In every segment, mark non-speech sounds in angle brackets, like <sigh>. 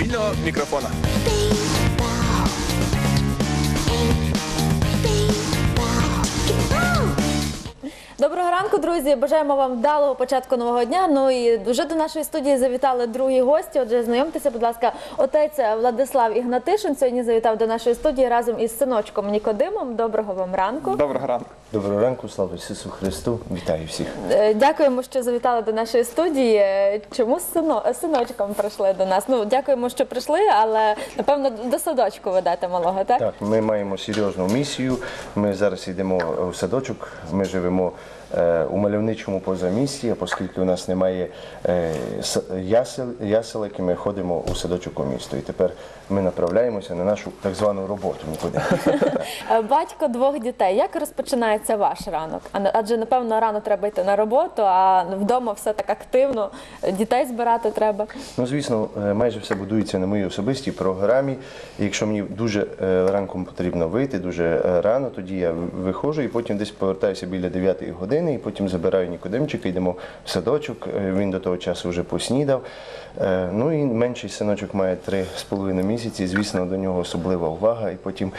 вільного мікрофона. Доброго ранку, друзі! Бажаємо вам вдалого початку нового дня. Ну і вже до нашої студії завітали другі гості. Отже, знайомтеся, будь ласка, отець Владислав Ігнатишин сьогодні завітав до нашої студії разом із синочком Нікодимом. Доброго вам ранку. Доброго ранку. Доброго ранку, слава Ісусу Христу! Вітаю всіх. Е, Дякуємо, що завітали до нашої студії. Е, Чому з сино, синочком прийшли до нас? Ну дякуємо, що прийшли, але напевно до садочку ведете малого, так? Так, ми маємо серйозну місію. Ми зараз йдемо у садочок. Ми живемо у мальовничому позамісті, оскільки у нас немає е, с- ясел, яселек, ми ходимо у садочок у місто. І тепер ми направляємося на нашу так звану роботу. Нікуди. Е, Батько двох дітей. Як розпочинається ваш ранок? Адже напевно рано треба йти на роботу, а вдома все так активно. Дітей збирати треба. Ну, звісно, е, майже все будується на моїй особистій програмі. І якщо мені дуже е, ранком потрібно вийти, дуже е, рано, тоді я виходжу і потім десь повертаюся біля 9 години, і потім забираю Нікодимчика, йдемо в садочок. Е, Він до того часу вже поснідав. Е, Ну і менший синочок має 3,5 місяці. Звісно, до нього особлива увага. І потім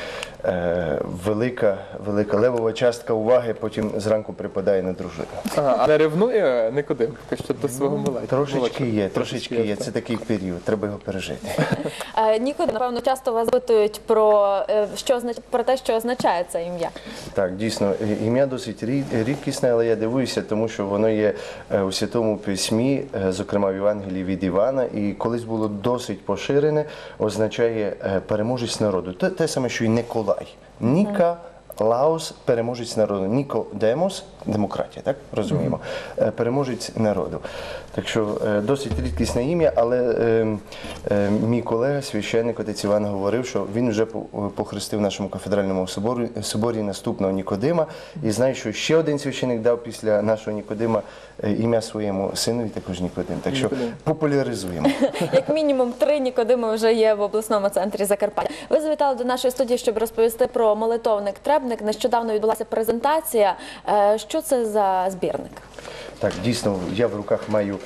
е, велика, велика левова частка уваги потім зранку припадає на дружину. Ага, а не ревнує Никодим, що до свого маленького. Трошечки є, трошечки є. Це такий період, треба його пережити. <laughs> Ніколи, напевно, часто вас запитують про, що, про те, що означає це ім'я. Так, дійсно, ім'я досить рідкісне, але я дивуюся, тому що воно є е, у святому письмі, е, зокрема в Євангелії від Івана, і колись було досить поширене, означає е, переможець народу. Те, те саме, що і Николай. Ніка. Лаос переможець народу. Нікодемос демократія, так розуміємо. Е, Переможець народу. Так що е, досить рідкісне ім'я, але е, е, мій колега, священник отець Іван говорив, що він вже по- похрестив в нашому кафедральному соборі, соборі наступного Нікодима. І знаю, що ще один священник дав після нашого Нікодима е, ім'я своєму синові, також Нікодим. Так що Нікодим. популяризуємо. <laughs> Як мінімум три Нікодими вже є в обласному центрі Закарпаття. Ви завітали до нашої студії, щоб розповісти про молитовник Требник. Нещодавно відбулася презентація. Що це за збірник? Так, дійсно, я в руках маю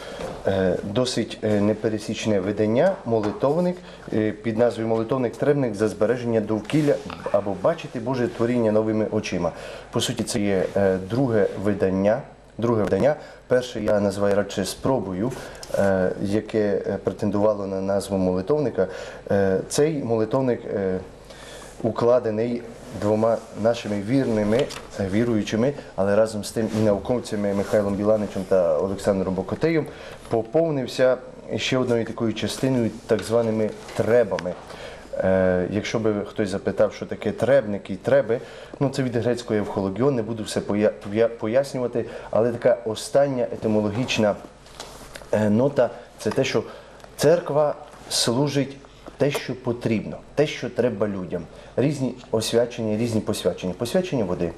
е, досить е, непересічне видання, молитовник е, під назвою Молитовник Требник за збереження довкілля або бачити Боже творіння новими очима. По суті, це є друге видання. Друге видання. Перше я називаю радше спробою, яке претендувало на назву молитовника. Цей молитовник укладений двома нашими вірними е, віруючими, але разом з тим і науковцями Михайлом Біланичем та Олександром Бокотеєм, поповнився ще одною такою частиною, так званими требами. Е, якщо би хтось запитав, що таке требник і треби, ну це від грецького евхологіон, не буду все поя- поя- пояснювати, але така остання етимологічна е, нота це те, що церква служить те, що потрібно, те, що треба людям. Різні освячення, різні посвячення. Посвячення води,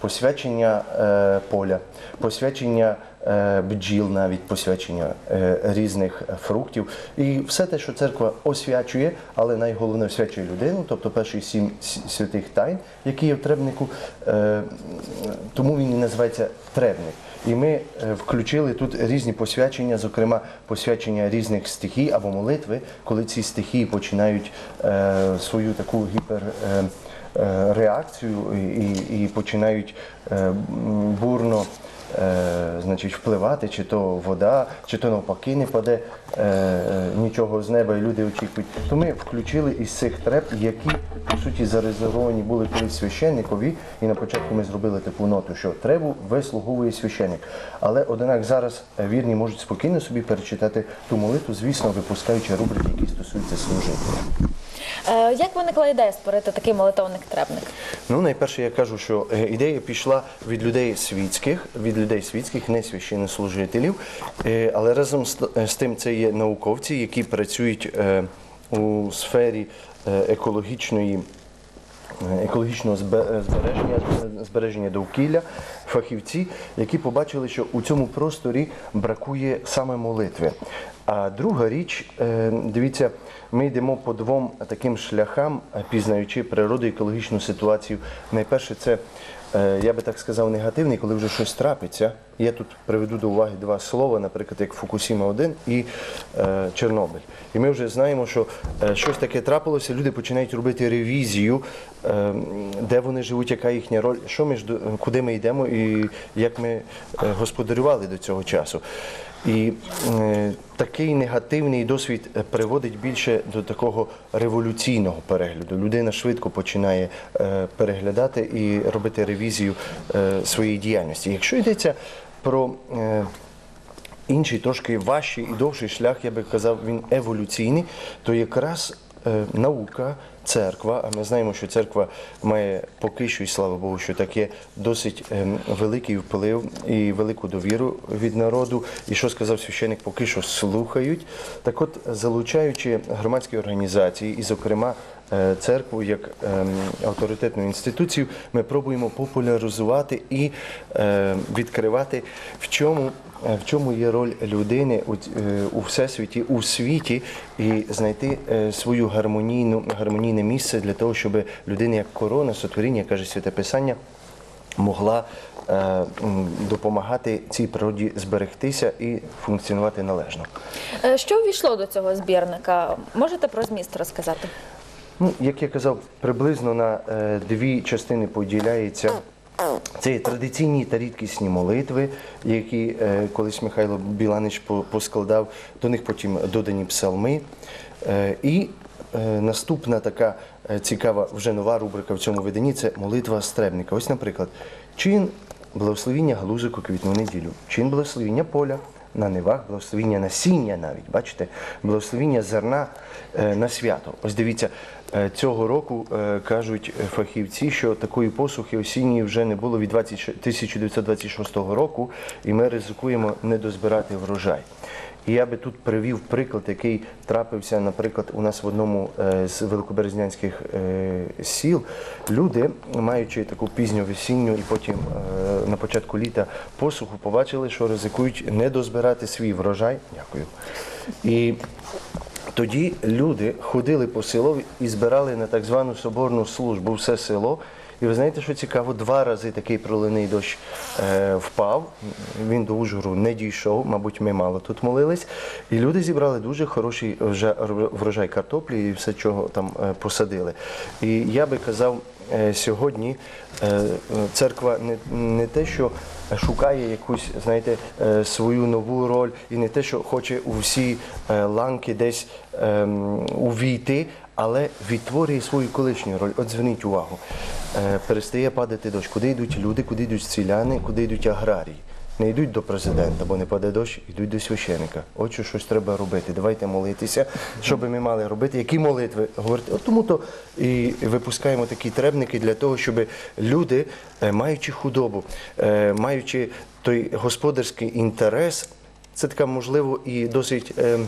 посвячення е, поля, посвячення е, бджіл, навіть посвячення е, різних фруктів. І все те, що церква освячує, але найголовніше освячує людину, тобто перший сім святих тайн, які є в требнику, е, тому він і називається требник. І ми е, включили тут різні посвячення, зокрема посвячення різних стихій або молитви, коли ці стихії починають е, свою таку гіпер. Е, реакцію і, і, починають бурно е, значить, впливати, чи то вода, чи то навпаки не паде е, е, нічого з неба, і люди очікують. То ми включили із цих треб, які по суті зарезервовані були колись священникові, і на початку ми зробили таку ноту, що требу вислуговує священник. Але однак зараз е, вірні можуть спокійно собі перечитати ту молитву, звісно, випускаючи рубрики, які стосуються служителя. Е, Як виникла ідея створити такий молитовник Требник? Ну, найперше я кажу, що е, ідея пішла від людей світських, від людей світських, не священнослужителів, Е, але разом з, тим це є науковці, які працюють у сфері екологічної. Е, Екологічного е, збереження, збереження довкілля, фахівці, які побачили, що у цьому просторі бракує саме молитви. А друга річ, е, дивіться, ми йдемо по двом таким шляхам, пізнаючи природу екологічну ситуацію. Найперше, це я би так сказав, негативний, коли вже щось трапиться. Я тут приведу до уваги два слова, наприклад, як Фукусіма 1 і е, Чорнобиль. І ми вже знаємо, що е, щось таке трапилося, люди починають робити ревізію, е, де вони живуть, яка їхня роль, що ми куди ми йдемо і як ми е, господарювали до цього часу. І е, такий негативний досвід е, приводить більше до такого революційного перегляду. Людина швидко починає е, переглядати і робити ревізію е, своєї діяльності. Якщо йдеться про е, інший трошки важчий і довший шлях, я би казав, він еволюційний, то якраз наука, церква, а ми знаємо, що церква має поки що, і слава Богу, що таке досить ем, великий вплив і велику довіру від народу. І що сказав священик, поки що слухають. Так от, залучаючи громадські організації, і, зокрема, е, церкву як ем, авторитетну інституцію, ми пробуємо популяризувати і е, відкривати, в чому, е, в чому є роль людини у, е, всесвіті, у світі, і знайти е, свою гармонійну, гармонійне місце для того, щоб людина як корона, сотворіння, каже Святе Писання, могла е, допомагати цій природі зберегтися і функціонувати належно. Е, Що ввійшло до цього збірника? Можете про зміст розказати? Ну, як я казав, приблизно на е, дві частини поділяється. Це традиційні та рідкісні молитви, які е, колись Михайло Біланич по- поскладав, до них потім додані псалми. Е, і е, наступна така е, цікава, вже нова рубрика в цьому виданні це молитва стребника. Ось, наприклад, чин благословіння галузик у квітну неділю, чин благословіння поля на нивах, благословіння насіння навіть, бачите, благословіння зерна е, на свято. Ось дивіться, е, цього року е, кажуть фахівці, що такої посухи осінньої вже не було від 20 1926 року, і ми ризикуємо не дозбирати врожай. Я би тут привів приклад, який трапився, наприклад, у нас в одному е, з великоберезнянських е, сіл. Люди, маючи таку пізню весінню і потім е, на початку літа посуху, побачили, що ризикують не дозбирати свій врожай. Дякую. І тоді люди ходили по селу і збирали на так звану соборну службу все село. І ви знаєте, що цікаво, два рази такий проливний дощ е, впав. Він до Ужгору не дійшов, мабуть, ми мало тут молились. І люди зібрали дуже хороший вжа- врожай картоплі і все, чого там е, посадили. І я би казав, е, сьогодні е, церква не, не те, що шукає якусь, знаєте, свою нову роль, і не те, що хоче у всі ланки десь ем, увійти, але відтворює свою колишню роль. От зверніть увагу, е, перестає падати дощ. Куди йдуть люди, куди йдуть ціляни, куди йдуть аграрії. Не йдуть до президента, бо не паде дощ, йдуть до священика. От що щось треба робити. Давайте молитися, що би ми мали робити, які молитви говорити. От тому то і випускаємо такі требники для того, щоб люди, е, маючи худобу, е, маючи той господарський інтерес. Це така, можливо, і досить е,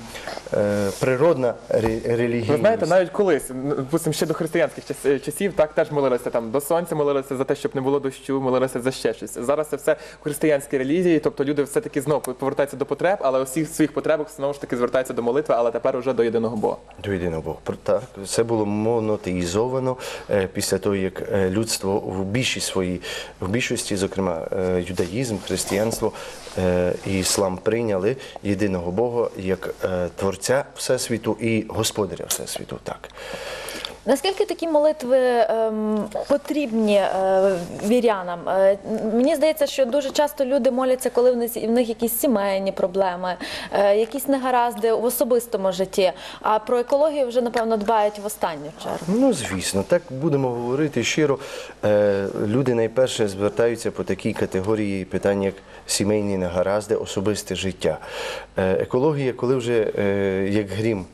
е, природна ре- релігійність. Ви знаєте, навіть колись, м, допустим, ще до християнських час- е, часів, так теж молилися там до сонця, молилися за те, щоб не було дощу, молилися за ще щось. Зараз це все в християнській релігії, тобто люди все-таки знову повертаються до потреб, але у всіх своїх потребах знову ж таки звертаються до молитви, але тепер уже до єдиного Бога. До єдиного Бога. Про- Так, це було монотеїзовано е, після того, як е, людство в більшість своїй, в більшості, зокрема, е, юдаїзм, християнство е, і іслам прийняли єдиного Бога як е, творця Всесвіту і господаря Всесвіту. Так. Наскільки такі молитви ем, потрібні е, вірянам? Е, мені здається, що дуже часто люди моляться, коли в них, в них якісь сімейні проблеми, е, якісь негаразди в особистому житті. А про екологію вже напевно дбають в останню чергу. Ну, звісно, так будемо говорити щиро. Е, Люди найперше звертаються по такій категорії питань, як сімейні негаразди, особисте життя. Е, Екологія, коли вже е, як грім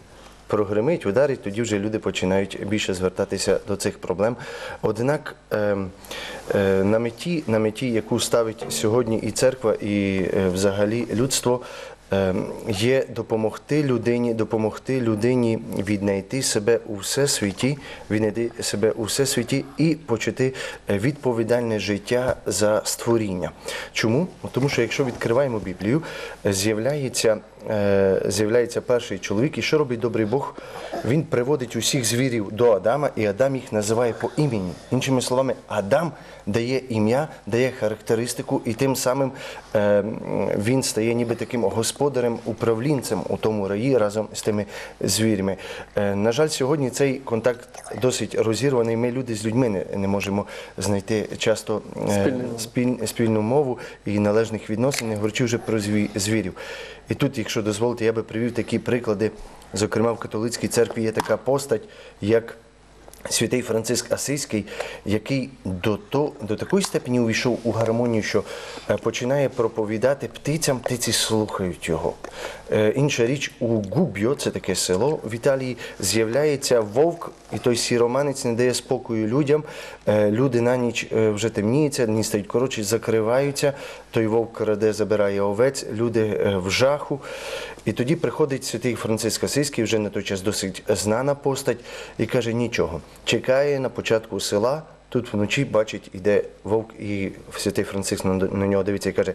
прогримить, ударить, тоді вже люди починають більше звертатися до цих проблем. Однак ем, е, на меті, на меті, яку ставить сьогодні і церква, і е, взагалі людство. ем, Є допомогти людині, допомогти людині віднайти себе у всесвіті, віднайти себе у всесвіті і почати е, відповідальне життя за створіння. Чому? Тому що якщо відкриваємо Біблію, з'являється з'являється перший чоловік, і що робить добрий Бог? Він приводить усіх звірів до Адама, і Адам їх називає по імені. Іншими словами, Адам дає ім'я, дає характеристику, і тим самим е, він стає ніби таким господарем, управлінцем у тому раї разом з тими звірями. Е, на жаль, сьогодні цей контакт досить розірваний. Ми люди з людьми не, можемо знайти часто е, Спільну мову. спіль- спільну мову і належних відносин, не говорячи вже про звірів. І тут, якщо дозволите, я би привів такі приклади. Зокрема, в католицькій церкві є така постать, як святий Франциск Асийський, який до, то, до такої степені увійшов у гармонію, що е, починає проповідати птицям, птиці слухають його. Е, Інша річ, у Губ'йо, це таке село в Італії, з'являється вовк, і той сіроманець не дає спокою людям. Е, Люди на ніч вже темніється, дні стають коротші, закриваються. Той вовк краде, забирає овець, люди в жаху. І тоді приходить святий Франциск Асийський, вже на той час досить знана постать, і каже: нічого, чекає на початку села. Тут вночі бачить, іде вовк, і святий Франциск на, нього дивиться і каже: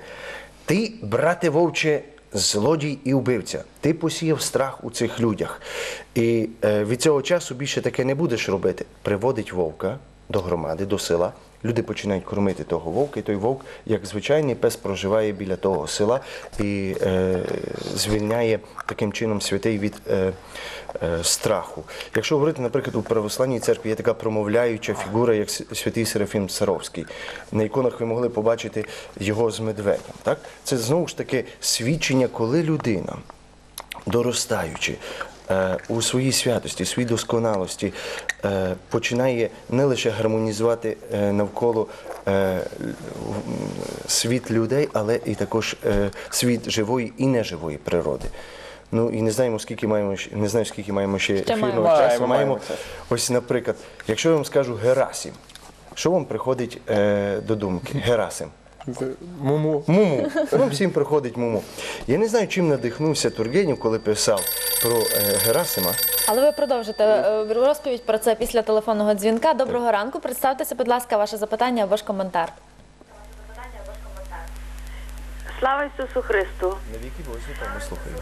Ти, брате вовче, злодій і вбивця, ти посіяв страх у цих людях. І е, від цього часу більше таке не будеш робити. Приводить вовка до громади, до села. Люди починають кормити того вовка, і той вовк, як звичайний пес, проживає біля того села і е, звільняє таким чином святий від е, е, страху. Якщо говорити, наприклад, у православній церкві є така промовляюча фігура, як святий Серафім Саровський. На іконах ви могли побачити його з медведем. Так? Це знову ж таки свідчення, коли людина доростаючи у своїй святості, своїй досконалості, е, починає не лише гармонізувати е, навколо е, світ людей, але і також е, світ живої і неживої природи. Ну і не знаємо, скільки маємо не знаю, скільки маємо ще, ефірного маємо. часу. Маємо, маємо ось, наприклад, якщо я вам скажу Герасим, що вам приходить е, до думки? Герасим. Муму. Муму. Ну, всім приходить муму. Я не знаю, чим надихнувся Тургенів, коли писав про е, Герасима. Але ви продовжите е, розповідь про це після телефонного дзвінка. Доброго ранку. Представтеся, будь ласка, ваше запитання або ж коментар. Слава Ісусу Христу! На віки Божі, там ми слухаємо.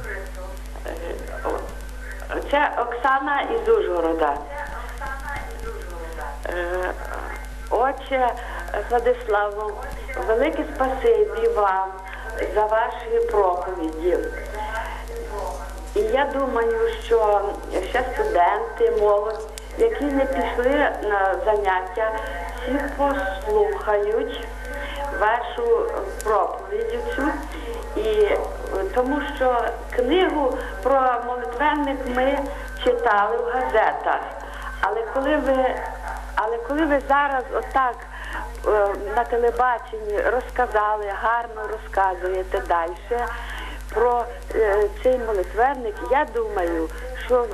Це Оксана із Ужгорода. Е, Отче Владиславу, велике спасибі вам за ваші проповіді. І я думаю, що ще студенти, молодь, які не пішли на заняття, всі послухають вашу проповідь цю. І тому що книгу про молитвенник ми читали в газетах. Але коли ви, але коли ви зараз отак е, на телебаченні розказали, гарно розказуєте далі про е, цей молитвенник, я думаю, що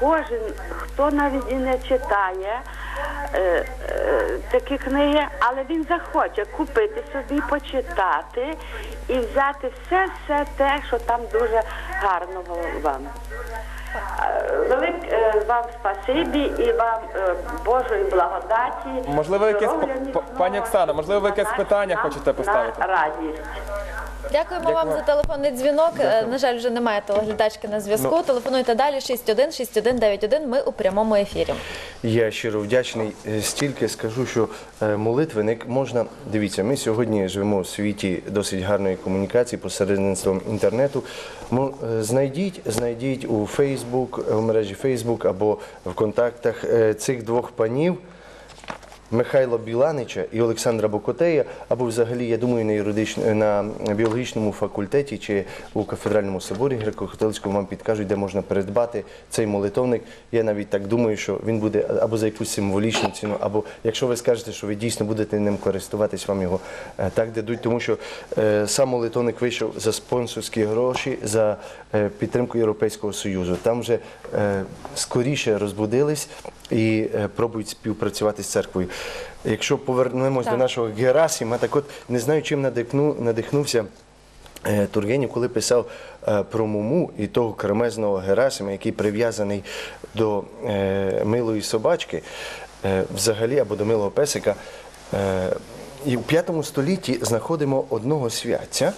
кожен, хто навіть і не читає е, такі книги, але він захоче купити собі, почитати і взяти все, все те, що там дуже гарно вам. Е, Велике вам спасибі і вам е, Божої благодаті. Можливо, якесь здоров'я міцного пані Оксано, можливо, ви якесь питання хочете поставити? На радість. Дякуємо Дякую. вам за телефонний дзвінок. Е, На жаль, вже немає телеглядачки на зв'язку. Ну. Телефонуйте далі 61 6191. Ми у прямому ефірі. Я щиро вдячний. Е, Стільки скажу, що е, молитвенник можна. Дивіться, ми сьогодні живемо в світі досить гарної комунікації посередництвом інтернету. Знайдіть, знайдіть у Фейсбук, в мережі Фейсбук або в контактах цих двох панів. Михайла Біланича і Олександра Бокотея, або взагалі, я думаю, на юридично на біологічному факультеті чи у кафедральному соборі греко-католицькому вам підкажуть, де можна придбати цей молитовник. Я навіть так думаю, що він буде або за якусь символічну ціну, або якщо ви скажете, що ви дійсно будете ним користуватись, вам його е, так дадуть, тому що е, сам молитовник вийшов за спонсорські гроші, за е, підтримку Європейського Союзу. Там вже скоріше розбудились і е, пробують співпрацювати з церквою. Якщо повернемось Так. до нашого Герасима, так от не знаю, чим надихну, надихнувся. е, Тургенів, коли писав е, про Муму і того кремезного Герасима, який прив'язаний до милої собачки, взагалі або до милого песика, і в п'ятому столітті знаходимо одного святця,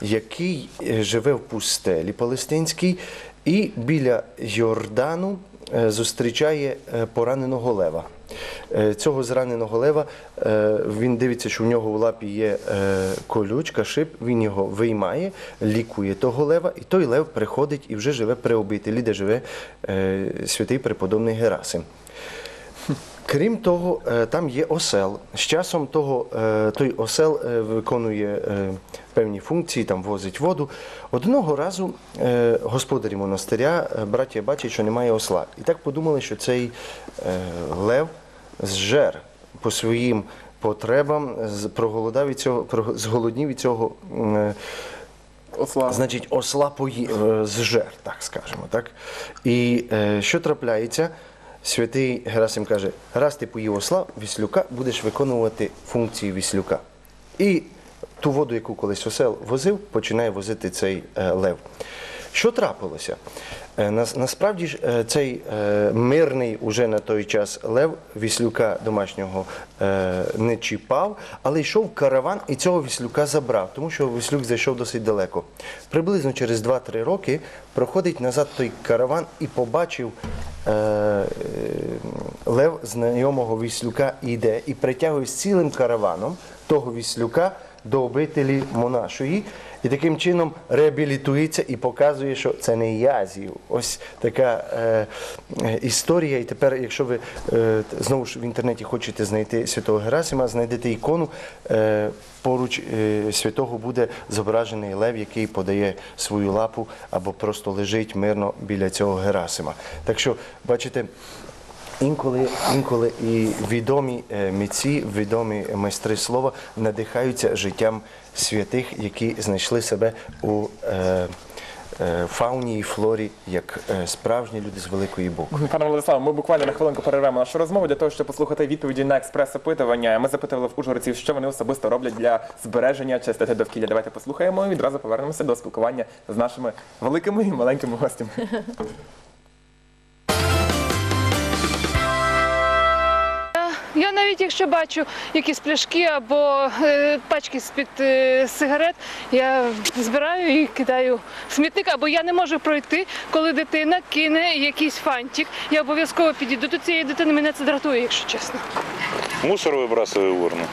який живе в пустелі палестинській, і біля Йордану зустрічає е, пораненого лева. Е, Цього зраненого лева е, він дивиться, що в нього в лапі є е, колючка, шип, він його виймає, лікує того лева, і той лев приходить і вже живе при обителі, де живе е, святий преподобний Герасим. Крім того, е, там є осел. З часом того, е, той осел е, виконує певні функції, там возить воду. Одного разу господарі монастиря, браття бачать, що немає осла. І так подумали, що цей лев зжер по своїм потребам, проголодав від цього, зголоднів від цього. Осла. Значить, осла пої... зжер, так скажемо. Так? І що трапляється? Святий Герасим каже: раз ти поїв осла, віслюка, будеш виконувати функції віслюка. І ту воду, яку колись осел возив, починає возити цей е, лев. Що трапилося? Е, нас- Насправді ж е, цей е, мирний уже на той час лев віслюка домашнього не чіпав, але йшов караван і цього віслюка забрав, тому що віслюк зайшов досить далеко. Приблизно через 2-3 роки проходить назад той караван і побачив лев знайомого віслюка іде і притягує з цілим караваном того віслюка до обителі монашої. І таким чином реабілітується і показує, що це не я з'їв. Ось така е, е, історія. І тепер, якщо ви е, знову ж в інтернеті хочете знайти святого Герасима, знайдете ікону. Е, поруч е, святого буде зображений лев, який подає свою лапу або просто лежить мирно біля цього Герасима. Так що, бачите. Інколи, інколи і відомі е, митці, відомі майстри слова надихаються життям святих, які знайшли себе у е, е, фауні і флорі як е, справжні люди з великої букви. Пане Владиславе, ми буквально на хвилинку перервемо нашу розмову для того, щоб послухати відповіді на експрес-опитування. Ми запитували в ужгородців, що вони особисто роблять для збереження чистоти довкілля. Давайте послухаємо і відразу повернемося до спілкування з нашими великими і маленькими гостями. Я навіть якщо бачу якісь пляшки або е, пачки з-під е, сигарет, я збираю і кидаю в смітник, або я не можу пройти, коли дитина кине якийсь фантик. Я обов'язково підійду до цієї дитини, мене це дратує, якщо чесно. Мусор вибрасываю в урну.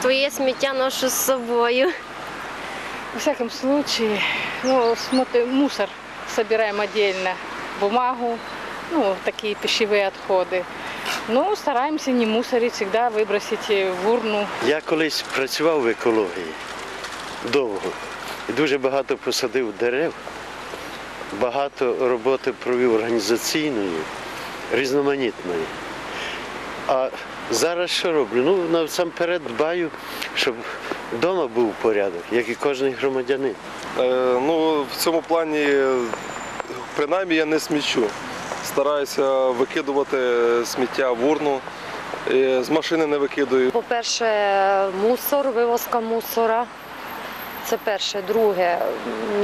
Твоє сміття ношу з собою. У всяком случае, ну, смотри, мусор собираем отдельно, бумагу, ну, такие пищевые отходы. Ну, стараемся не мусорить, всегда выбросить в урну. Я колись працював в екології довго і дуже багато посадив дерев, багато роботи провів організаційної, різноманітної. А зараз що роблю? Ну, насамперед дбаю, щоб вдома був порядок, як і кожен громадянин. Е, ну, в цьому плані, принаймні, я не смічу. Стараюся викидувати сміття в урну. З машини не викидаю. По-перше, мусор, вивозка мусора. Це перше. Друге,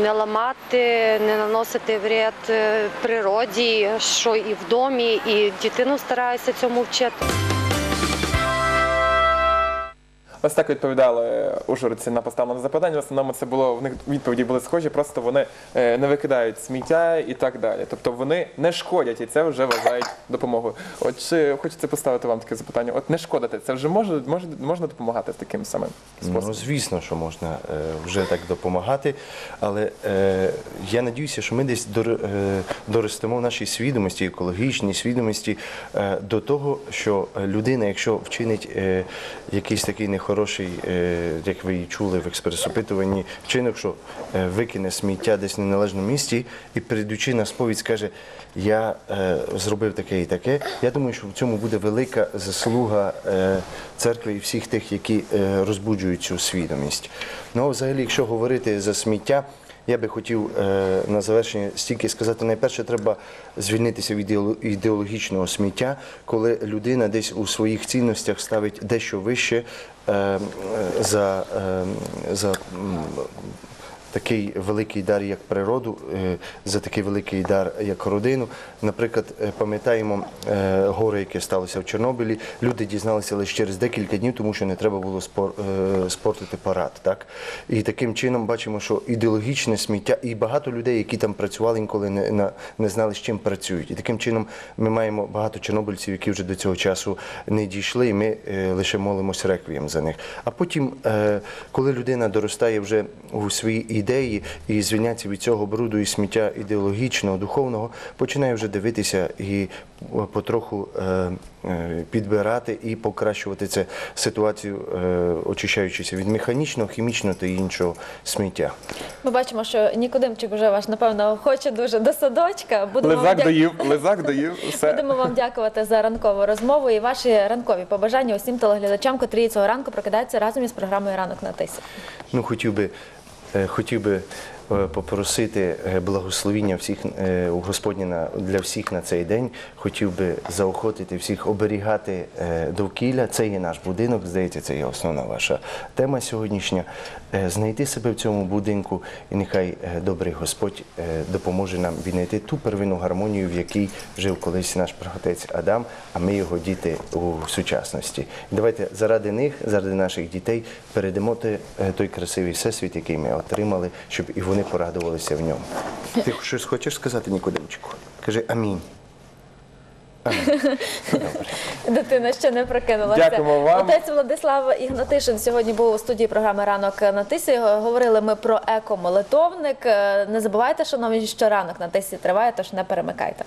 не ламати, не наносити вред е, природі, що і в домі, і дитину стараюся цьому вчити. Ось так відповідали ужгородці на поставлене запитання. В основному це було в них відповіді були схожі, просто вони е, не викидають сміття і так далі. Тобто вони не шкодять, і це вже вважають допомогою. От чи хочеться поставити вам таке запитання? От не шкодити, це вже може, може можна допомагати таким самим Ну, звісно, що можна е, вже так допомагати, але е, я надіюся, що ми десь дор, е, доростемо в нашій свідомості, екологічній свідомості е, до того, що людина, якщо вчинить е, якийсь такий нехороший, е, як ви і чули в експрес-опитуванні, вчинок, що е, викине сміття десь в неналежному місці і прийдучи на сповідь, скаже, я е, зробив таке і таке. Я думаю, що в цьому буде велика заслуга церкви і всіх тих, які розбуджують цю свідомість. Ну, взагалі, якщо говорити за сміття, я би хотів е, на завершення стільки сказати, найперше треба звільнитися від ідеоло- ідеологічного сміття, коли людина десь у своїх цінностях ставить дещо вище е, е, за, за такий великий дар, як природу, е, за такий великий дар, як родину. Наприклад, е, пам'ятаємо е, горе, яке сталося в Чорнобилі. Люди дізналися лише через декілька днів, тому що не треба було спор, спортити парад. Так? І таким чином бачимо, що ідеологічне сміття, і багато людей, які там працювали, інколи не, не знали, з чим працюють. І таким чином ми маємо багато чорнобильців, які вже до цього часу не дійшли, і ми лише молимося реквієм за них. А потім, коли людина доростає вже у свої ідеї і звільняється від цього бруду і сміття ідеологічного, духовного, починає вже дивитися і потроху е, е, підбирати і покращувати цю ситуацію, е, очищаючися від механічного, хімічного та іншого сміття. Ми бачимо, що Нікодимчик вже ваш, напевно, хоче дуже до садочка. Будемо Лизак доїв, лизак доїв, все. Будемо вам дякувати за ранкову розмову і ваші ранкові побажання усім телеглядачам, котрі цього ранку прокидаються разом із програмою Ранок на тисі. Ну, хотів би, хотів би е, попросити е, благословіння всіх е, Господня для всіх на цей день. Хотів би заохотити всіх оберігати е, довкілля. Це є наш будинок. Здається, це є основна ваша тема сьогоднішня. Е, Знайти себе в цьому будинку, і нехай е, добрий Господь е, допоможе нам віднайти ту первинну гармонію, в якій жив колись наш праготець Адам, а ми його діти у сучасності. Давайте заради них, заради наших дітей передамо той красивий всесвіт, який ми отримали, щоб і вони порадувалися в ньому. Ти щось хочеш сказати, Нікодимчику? Кажи амінь. <laughs> Дитина ще не прокинулася. Дякуємо вам. Отець Владислав Ігнатишин сьогодні був у студії програми Ранок на тисі. Говорили ми про екомолитовник. Е, Не забувайте, шановні, що ранок на тисі триває, тож не перемикайте.